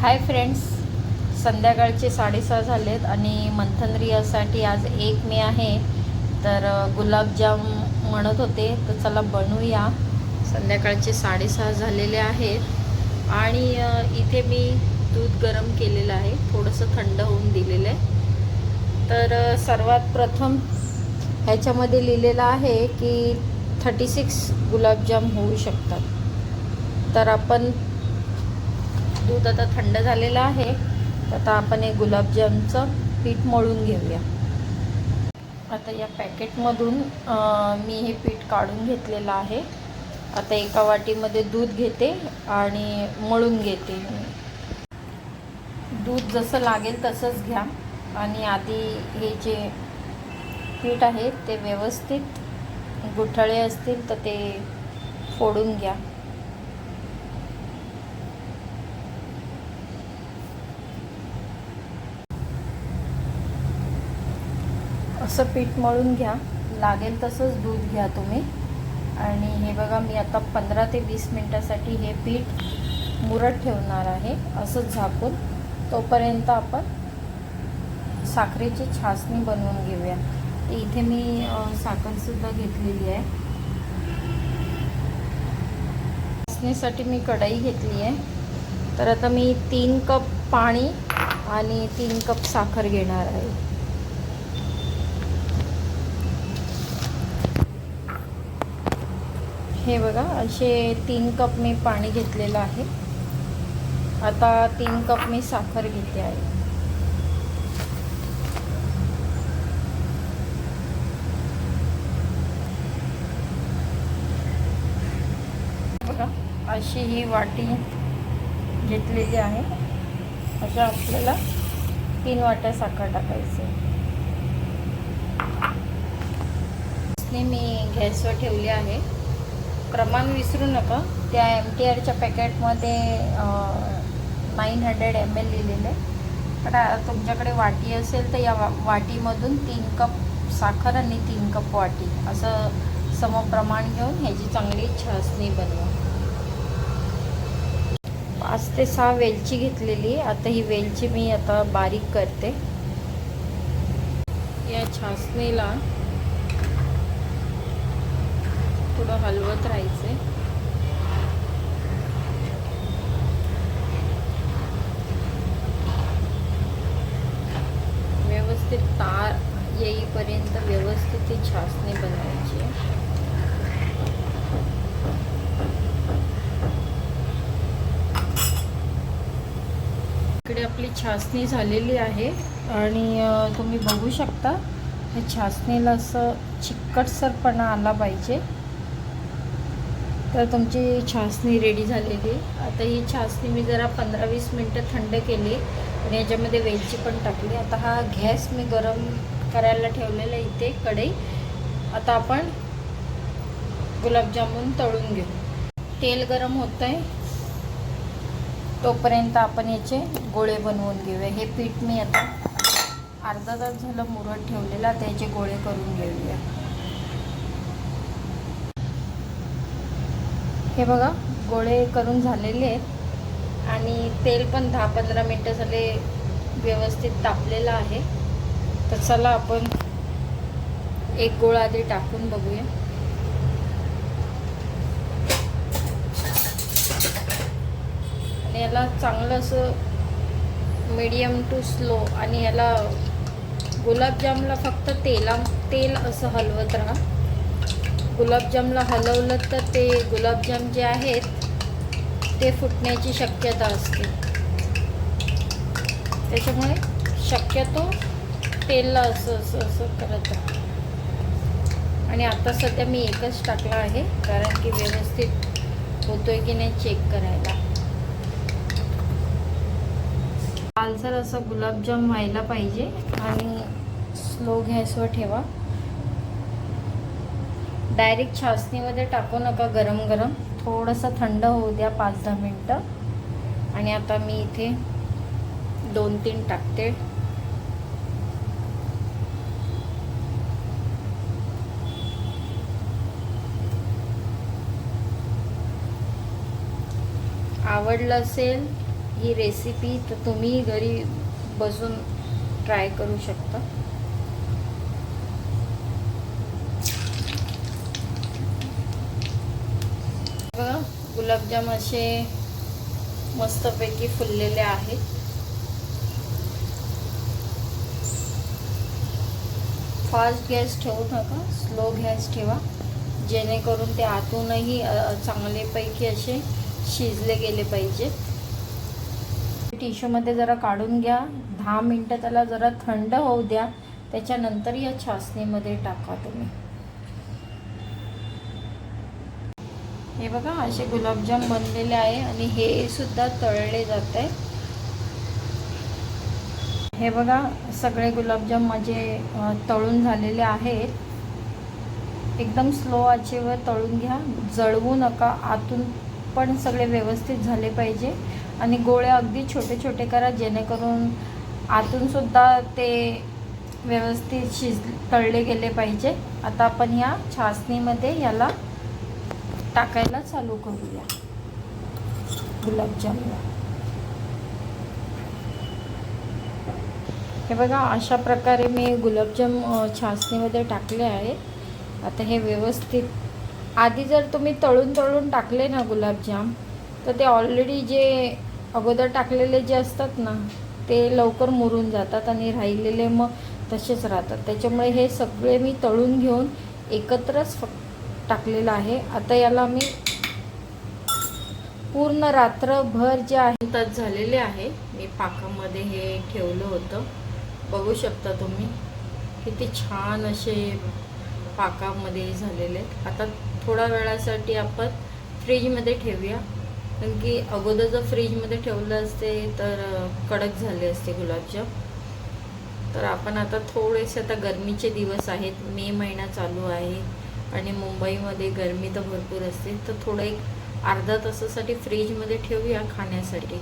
Hi friends संध्याकाळचे साडेसहा झालेत आणि मंथन रियासाठी आज एक मे आहे. तर गुलाबजाम म्हणत होते तर चला बनवूया. संध्याकाळचे साडेसहा झालेले आहेत. आणि इथे मी दूध गरम केलेलं आहे. थोडंसं थंड होऊन दिलेलं आहे. तर सर्वात प्रथम ह्याच्यामध्ये लिहिलेलं आहे की थर्टी सिक्स गुलाबजाम होऊ शकतात. तर आपण दूध आता थंड झालेलं आहे. तर आता आपण हे गुलाबजामचं पीठ मळून घेऊया. आता या पॅकेटमधून मी हे पीठ काढून घेतलेलं आहे. आता एका वाटीमध्ये दूध घेते आणि मळून घेते दूध जसं लागेल तसंच घ्या. आणि आधी हे जे पीठ आहे ते व्यवस्थित गुठळे असतील तर ते फोडून घ्या. असं पीठ मळून घ्या. लागेल तसंच दूध घ्या तुम्ही. आणि हे बघा मी आता पंधरा ते वीस मिनटासाठी हे पीठ मुरत ठेवणार आहे असंच झाकून. तोपर्यंत आपण साखरेची छासणी बनवून घेऊया. इथे मी साखरसुद्धा घेतलेली आहे. छासणीसाठी मी कढई घेतली आहे. तर आता मी तीन कप पाणी आणि तीन कप साखर घेणार आहे. हे बघा असे तीन कप मी पाणी घेतलेलं आहे. आता तीन कप मी साखर घेते आहे. बघा अशी ही वाटी घेतलेली आहे. अशा आपल्याला तीन वाट्या साखर टाकायचे मी गॅसवर ठेवली आहे. प्रमाण विसरू नका. त्या एम टी आरच्या पॅकेटमध्ये नाईन हंड्रेड एम एल लिहिलेले. पण तुमच्याकडे वाटी असेल तर या वा वाटीमधून तीन कप साखर आणि तीन कप वाटी. असं समप्रमाण घेऊन ह्याची चांगली छासणी बनवा. पाच ते सहा वेलची घेतलेली. आता ही वेलची मी आता बारीक करते. या छासणीला थोडं हलवत राहायचे व्यवस्थित तार येईपर्यंत व्यवस्थित ती छासणी बनवायची आहे. इकडे आपली छासणी झालेली आहे आणि तुम्ही बघू शकता ह्या छासणीला असं चिकटसरपणा आला पाहिजे तर तुमची छासणी रेडी झालेली. आता ही छासणी मी जरा पंधरा वीस मिनटं थंड केली आणि याच्यामध्ये वेलची पण टाकली. आता हा गॅस मी गरम करायला ठेवलेला आहे इथे कढई. आता आपण गुलाबजामुन तळून घेऊ. तेल गरम होत आहे तोपर्यंत आपण याचे गोळे बनवून घेऊया. हे पीठ मी आता अर्धा तास झालं मुरत ठेवलेलं आता याचे गोळे करून घेऊया. हे बघा गोळे करून झालेले आहेत. आणि तेल पण दहा पंधरा मिनटं झाले व्यवस्थित तापलेलं आहे. तर चला आपण एक गोळा आधी टाकून बघूया. आणि याला चांगलं असं मीडियम टू स्लो आणि याला गुलाबजामला फक्त तेला तेल असं हलवत राहा. गुलाबजामला हलवलं तर ते गुलाबजाम जे आहेत ते फुटण्याची शक्यता असते. त्याच्यामुळे शक्यतो तेलला असं असं असं करत राहा. आणि आता सध्या मी एकच टाकला आहे कारण की व्यवस्थित होतोय की नाही चेक करायला. लालसर असं गुलाबजाम व्हायला पाहिजे आणि स्लो गॅसवर ठेवा. डायरेक्ट छासणीमध्ये टाकू नका गरम गरम. थोडंसं थंड होऊ द्या पाच दहा मिनटं. आणि आता मी इथे दोन तीन टाकते. आवडलं असेल ही रेसिपी तर तुम्ही घरी बसून ट्राय करू शकता. बघा गुलाबजाम असे मस्तपैकी फुललेले आहेत. फास्ट गॅस ठेवू नका स्लो गॅस ठेवा. जेणेकरून ते आतूनही चांगलेपैकी असे शिजले गेले पाहिजे टिश्यूमध्ये जरा काढून घ्या. दहा मिनटं त्याला जरा थंड होऊ द्या. त्याच्यानंतर या छासणीमध्ये टाका तुम्ही. हे बघा असे गुलाबजाम बनलेले आहे आणि हे सुद्धा तळले जात. आहे हे बघा सगळे गुलाबजाम माझे तळून झालेले आहेत. एकदम स्लो आचेवर तळून घ्या. जळवू नका. आतून पण सगळे व्यवस्थित झाले पाहिजे. आणि गोळे अगदी छोटे छोटे करा जेणेकरून आतूनसुद्धा ते व्यवस्थित शिज तळले गेले पाहिजे. आता आपण या छासणीमध्ये याला टाकायला चालू करूया. गुलाबजामला हे बघा अशा प्रकारे मी गुलाबजाम छासणीमध्ये टाकले आहे. आता हे व्यवस्थित आधी जर तुम्ही तळून तळून टाकले ना गुलाबजाम तर ते ऑलरेडी जे अगोदर टाकलेले जे असतात ना ते लवकर मुरून जातात आणि राहिलेले मग तसेच राहतात. त्याच्यामुळे हे सगळे मी तळून घेऊन एकत्रच फक्त टाकलेलं आहे. आता याला मी पूर्ण रात्रभर जे आहे तास झालेले आहे. मी पाकामध्ये हे ठेवलं होतं. बघू शकता तुम्ही किती छान असे पाकामध्ये झालेले आहेत. आता थोड्या वेळासाठी आपण फ्रीजमध्ये ठेवूया. कारण की अगोदर जर फ्रीजमध्ये ठेवलं असते तर कडक झाले असते गुलाबजाम. तर आपण आता थोडेसे आता गरमीचे दिवस आहेत. मे महिना चालू आहे. आणि मुंबईमध्ये गरमी तर भरपूर असते तर थोडं एक अर्धा तासासाठी फ्रीजमध्ये ठेवूया खाण्यासाठी.